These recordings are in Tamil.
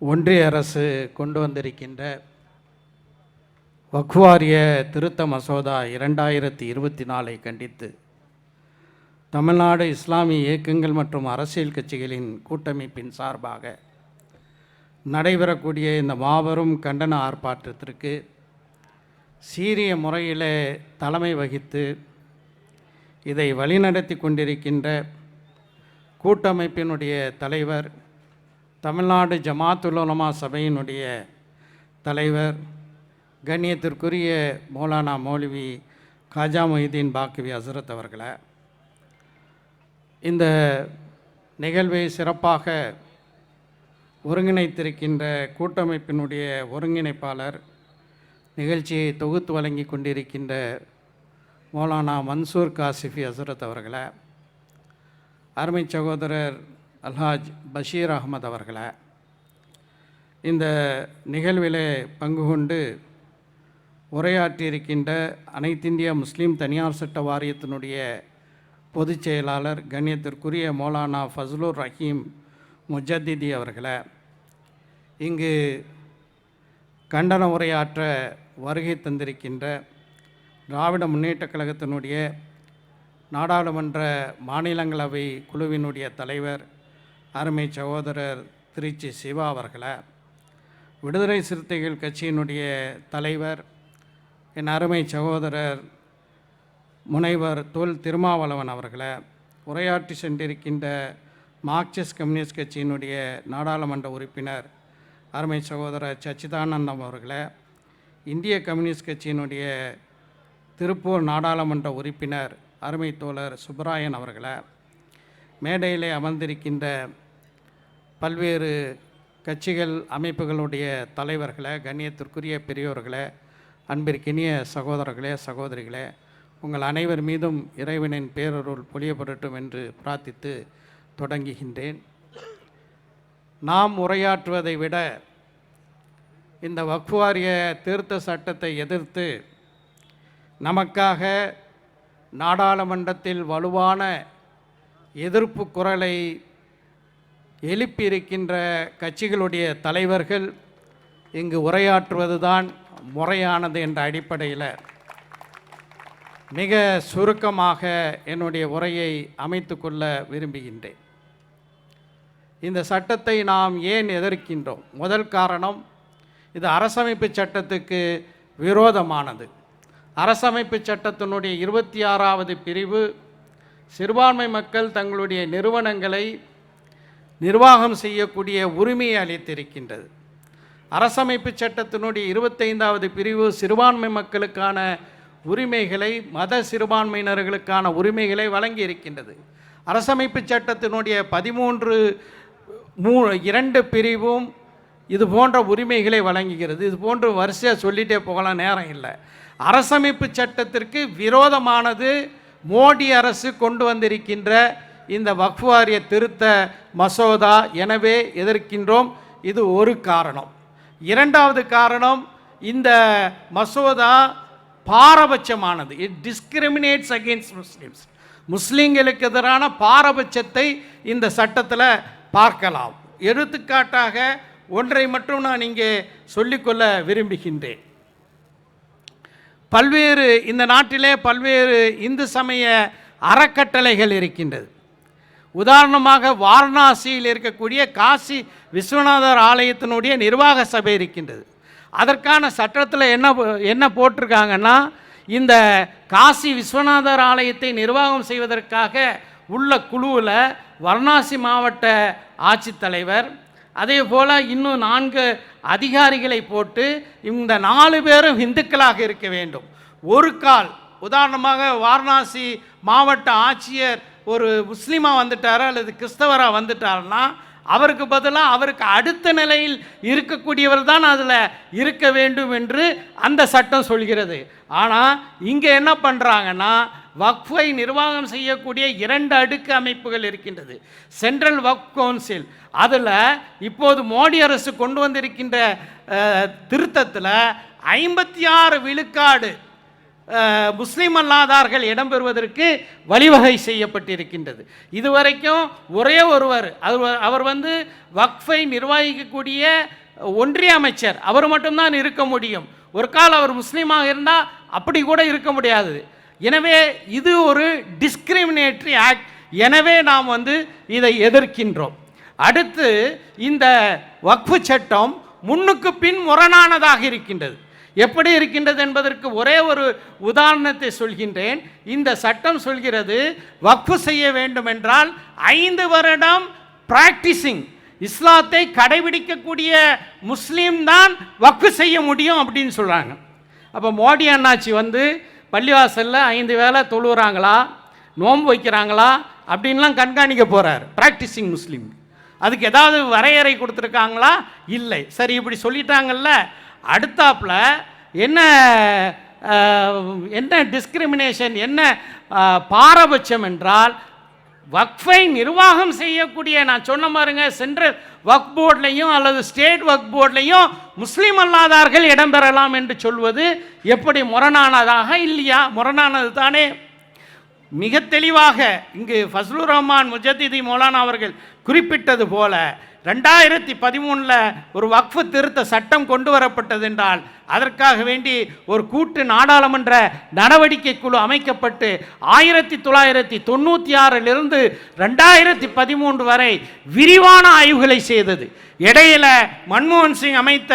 ஒன்றிய அரசு கொண்டு வந்திருக்கின்ற வக்வாரிய திருத்த மசோதா இரண்டாயிரத்தி இருபத்தி நாலை கண்டித்து தமிழ்நாடு இஸ்லாமிய இயக்கங்கள் மற்றும் அரசியல் கட்சிகளின் கூட்டமைப்பின் சார்பாக நடைபெறக்கூடிய இந்த மாபெரும் கண்டன ஆர்ப்பாட்டத்திற்கு சீரிய முறையில் தலைமை வகித்து இதை வழிநடத்தி கொண்டிருக்கின்ற கூட்டமைப்பினுடைய தலைவர் தமிழ்நாடு ஜமாத்துலமா சபையினுடைய தலைவர் கண்ணியத்திற்குரிய மௌலானா மௌலவி காஜா மொஹிதீன் பாக்கவி ஹசரத் அவர்களை இந்த நிகழ்வை சிறப்பாக ஒருங்கிணைத்திருக்கின்ற கூட்டமைப்பினுடைய ஒருங்கிணைப்பாளர் நிகழ்ச்சியை தொகுத்து வழங்கி கொண்டிருக்கின்ற மௌலானா மன்சூர் காசிஃபி ஹசரத் அவர்களை அருமை சகோதரர் அல்ஹாஜ் பஷீர் அகமது அவர்களை இந்த நிகழ்விலே பங்கு கொண்டு உரையாற்றியிருக்கின்ற அனைத்திந்திய முஸ்லீம் தனியார் சட்ட வாரியத்தினுடைய பொதுச் செயலாளர் கண்ணியத்திற்குரிய மௌலானா ஃபஸ்லுர் ரஹீம் முஜத்திதி அவர்களை இங்கு கண்டன உரையாற்ற வருகை தந்திருக்கின்ற திராவிட முன்னேற்றக் கழகத்தினுடைய நாடாளுமன்ற மாநிலங்களவை குழுவினுடைய தலைவர் அருமை சகோதரர் திருச்சி சிவா அவர்களை விடுதலை சிறுத்தைகள் கட்சியினுடைய தலைவர் என் அருமை சகோதரர் முனைவர் தொல் திருமாவளவன் அவர்களை உரையாற்றி சென்றிருக்கின்ற மார்க்சிஸ்ட் கம்யூனிஸ்ட் கட்சியினுடைய நாடாளுமன்ற உறுப்பினர் அருமை சகோதரர் சச்சிதானந்தம் அவர்களை இந்திய கம்யூனிஸ்ட் கட்சியினுடைய திருப்பூர் நாடாளுமன்ற உறுப்பினர் அருமை தோழர் சுப்பராயன் அவர்களை மேடையிலே அமர்ந்திருக்கின்ற பல்வேறு கட்சிகள் அமைப்புகளுடைய தலைவர்களை கண்ணியத்திற்குரிய பெரியோர்களே அன்பிற்கினிய சகோதரர்களே சகோதரிகளே உங்கள் அனைவர் மீதும் இறைவனின் பேரருள் பொழியப்படட்டும் என்று பிரார்த்தித்து தொடங்குகின்றேன். நாம் உரையாற்றுவதை விட இந்த வக்ஃபு திருத்த சட்டத்தை எதிர்த்து நமக்காக நாடாளுமன்றத்தில் வலுவான எதிர்ப்பு குரலை எழுப்பியிருக்கின்ற கட்சிகளுடைய தலைவர்கள் இங்கு உரையாற்றுவது தான் முறையானது என்ற அடிப்படையில் மிக சுருக்கமாக என்னுடைய உரையை அமைத்து கொள்ள விரும்புகின்றேன். இந்த சட்டத்தை நாம் ஏன் எதிர்க்கின்றோம்? முதல் காரணம் இது அரசமைப்பு சட்டத்துக்கு விரோதமானது. அரசமைப்பு சட்டத்தினுடைய இருபத்தி ஆறாவது பிரிவு சிறுபான்மை மக்கள் தங்களுடைய நிறுவனங்களை நிர்வாகம் செய்யக்கூடிய உரிமையை அளித்திருக்கின்றது. அரசமைப்பு சட்டத்தினுடைய இருபத்தைந்தாவது பிரிவு சிறுபான்மை மக்களுக்கான உரிமைகளை மத சிறுபான்மையினர்களுக்கான உரிமைகளை வழங்கி இருக்கின்றது அரசமைப்பு சட்டத்தினுடைய பதிமூன்று மூ இரண்டு பிரிவும் இது போன்ற உரிமைகளை வழங்குகிறது. இது போன்று வரிசையாக சொல்லிகிட்டே போகலாம் நேரம் இல்லை. அரசமைப்பு சட்டத்திற்கு விரோதமானது மோடி அரசு கொண்டு வந்திருக்கின்ற இந்த வக்ஃபு வாரிய திருத்த மசோதா எனவே எதிர்க்கின்றோம். இது ஒரு காரணம். இரண்டாவது காரணம் இந்த மசோதா பாரபட்சமானது. இட் டிஸ்கிரிமினேட்ஸ் அகெயின்ஸ்ட் முஸ்லீம்ஸ் முஸ்லீம்களுக்கு எதிரான பாரபட்சத்தை இந்த சட்டத்தில் பார்க்கலாம். எடுத்துக்காட்டாக ஒன்றை மட்டும் நான் இங்கே சொல்லிக்கொள்ள விரும்புகின்றேன். பல்வேறு இந்த நாட்டிலே பல்வேறு இந்து சமய அறக்கட்டளைகள் இருக்கின்றது. உதாரணமாக வாரணாசியில் இருக்கக்கூடிய காசி விஸ்வநாதர் ஆலயத்தினுடைய நிர்வாக சபை இருக்கின்றது. அதற்கான சட்டத்தில் என்ன என்ன போட்டிருக்காங்கன்னா இந்த காசி விஸ்வநாதர் ஆலயத்தை நிர்வாகம் செய்வதற்காக உள்ள குழுவில் வாரணாசி மாவட்ட ஆட்சித்தலைவர் அதே போல் இன்னும் நான்கு அதிகாரிகளை போட்டு இந்த நாலு பேரும் இந்துக்களாக இருக்க வேண்டும். ஒரு கால் உதாரணமாக வாரணாசி மாவட்ட ஆட்சியர் ஒரு முஸ்லீமாக வந்துட்டாரோ அல்லது கிறிஸ்தவராக வந்துட்டாருன்னா அவருக்கு பதிலாக அவருக்கு அடுத்த நிலையில் இருக்கக்கூடியவர் தான் அதில் இருக்க வேண்டும் என்று அந்த சட்டம் சொல்கிறது. ஆனால் இங்கே என்ன பண்ணுறாங்கன்னா வக்ஃபை நிர்வாகம் செய்யக்கூடிய இரண்டு அடுக்கு அமைப்புகள் இருக்கின்றது. சென்ட்ரல் வக்ஃப் கவுன்சில் அதில் இப்போது மோடி அரசு கொண்டு வந்திருக்கின்ற திருத்தத்தில் ஐம்பத்தி ஆறு விழுக்காடு முஸ்லீம் அல்லாதார்கள் இடம்பெறுவதற்கு வழிவகை செய்யப்பட்டிருக்கின்றது. இதுவரைக்கும் ஒரே ஒருவர் அவர் அவர் வந்து வக்ஃபை நிர்வகிக்கக்கூடிய ஒன்றிய அமைச்சர். அவர் மட்டும்தான் இருக்க முடியும். ஒரு கால் அவர் முஸ்லீமாக இருந்தால் அப்படி கூட இருக்க முடியாது. எனவே இது ஒரு டிஸ்கிரிமினேட்டரி ஆக்ட் எனவே நாம் வந்து இதை எதிர்க்கின்றோம். அடுத்து இந்த வக்ஃபு சட்டம் முன்னுக்கு பின் முரணானதாக இருக்கின்றது. எப்படி இருக்கின்றது என்பதற்கு ஒரே ஒரு உதாரணத்தை சொல்கின்றேன். இந்த சட்டம் சொல்கிறது வக்ஃபு செய்ய வேண்டும் என்றால் ஐந்து வருடம் பிராக்டிசிங் இஸ்லாத்தை கடைபிடிக்கக்கூடிய முஸ்லீம் தான் வக்ஃபு செய்ய முடியும் அப்படின்னு சொல்கிறாங்க அப்போ மோடி அண்ணாச்சி வந்து பள்ளிவாசலில் ஐந்து வேலை தொழுகிறாங்களா நோன்பு வைக்கிறாங்களா? அப்படின்லாம் கண்காணிக்க போகிறார் ப்ராக்டிசிங் முஸ்லீம். அதுக்கு ஏதாவது வரையறை கொடுத்துருக்காங்களா? இல்லை. சரி இப்படி சொல்லிட்டாங்கல்ல அடுத்தாப்புல என்ன என்ன டிஸ்கிரிமினேஷன் என்ன பாரபட்சம் என்றால் வக்ஃபை நிர்வாகம் செய்யக்கூடிய நான் சொன்ன பாருங்க சென்ட்ரல் வக் போர்ட்லையும் அல்லது ஸ்டேட் வக் போர்ட்லையும் முஸ்லீம் அல்லாதார்கள் இடம்பெறலாம் என்று சொல்வது எப்படி முரணானதாக இல்லையா? முரணானது தானே. மிக தெளிவாக இங்கு ஃபஸ்லுர் ரஹ்மான் முஜத்திதி மௌலானா அவர்கள் குறிப்பிட்டது போல ரெண்டாயிரத்தி பதிமூணில் ஒரு வக்ஃபு திருத்த சட்டம் கொண்டு வரப்பட்டது என்றால் அதற்காக வேண்டி ஒரு கூட்டு நாடாளுமன்ற நடவடிக்கை குழு அமைக்கப்பட்டு ஆயிரத்தி தொள்ளாயிரத்தி தொண்ணூற்றி ஆறிலிருந்து ரெண்டாயிரத்தி பதிமூன்று வரை விரிவான ஆய்வுகளை செய்தது. இடையில மன்மோகன் சிங் அமைத்த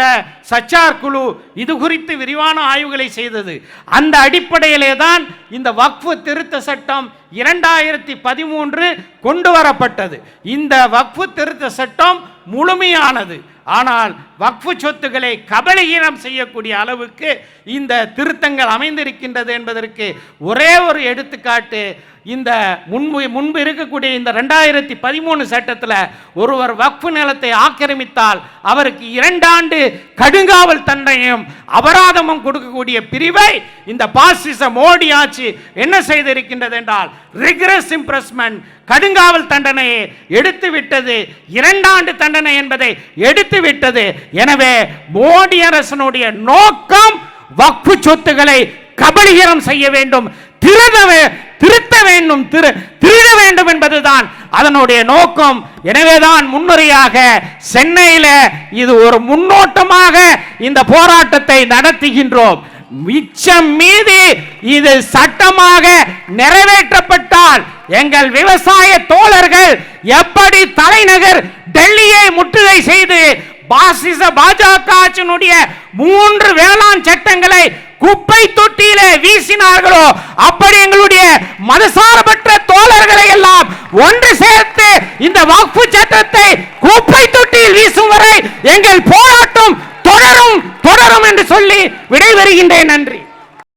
சச்சார் குழு இது குறித்து விரிவான ஆய்வுகளை செய்தது. அந்த அடிப்படையிலே தான் இந்த வக்ஃபு திருத்த சட்டம் இரண்டாயிரத்தி பதிமூன்று கொண்டு வரப்பட்டது. இந்த வக்ஃபு திருத்த சட்டம் முழுமையானது. ஆனால் வக்ஃபு சொத்துக்களை கபலீனம் செய்யக்கூடிய அளவுக்கு இந்த திருத்தங்கள் அமைந்திருக்கின்றது என்பதற்கு ஒரே ஒரு எடுத்துக்காட்டு இந்த முன்பு முன்பு இருக்கக்கூடிய இந்த ரெண்டாயிரத்தி பதிமூணு சட்டத்தில் ஒருவர் வக்ஃபு நிலத்தை ஆக்கிரமித்தால் அவருக்கு இரண்டாண்டு கடுங்காவல் தண்டனையும் அபராதமும் கொடுக்கக்கூடிய பிரிவை இந்த பாசிச மோடி ஆட்சி என்ன செய்திருக்கின்றது என்றால் ரிக்ரஸ் இம்ப்ரெஸ்மெண்ட் கடுங்காவல் தண்டனையை எடுத்து விட்டது இரண்டாண்டு தண்டனை என்பதை எடுத்து விட்டது எனவே மோடி அரசனுடைய நோக்கம் வக்ஃபு சொத்துக்களை கபலீகரம் செய்ய வேண்டும் திருட திருத்த வேண்டும் திரு திருட வேண்டும் என்பதுதான் அதனுடைய நோக்கம். எனவேதான் முன்னுரையாக சென்னையில இது ஒரு முன்னோட்டமாக இந்த போராட்டத்தை நடத்துகின்றோம். மிச்சம் மீதி இது சட்டமாக நிறைவேற்றப்பட்டால் எங்கள் விவசாய தோழர்கள் எப்படி தலைநகர் டெல்லியை முற்றுகை செய்து பாசிச பாஜக ஆட்சியினுடைய மூன்று வேளாண் சட்டங்களை குப்பை தொட்டியிலே வீசினார்களோ அப்படி எங்களுடைய மதசார்பற்ற தோழர்களை எல்லாம் ஒன்று சேர்த்து இந்த வக்ஃபு சட்டத்தை குப்பை தொட்டியில் வீசும் வரை எங்கள் போராட்டம் தொடரும் தொடரும் என்று சொல்லி விடைபெறுகின்றேன் நன்றி.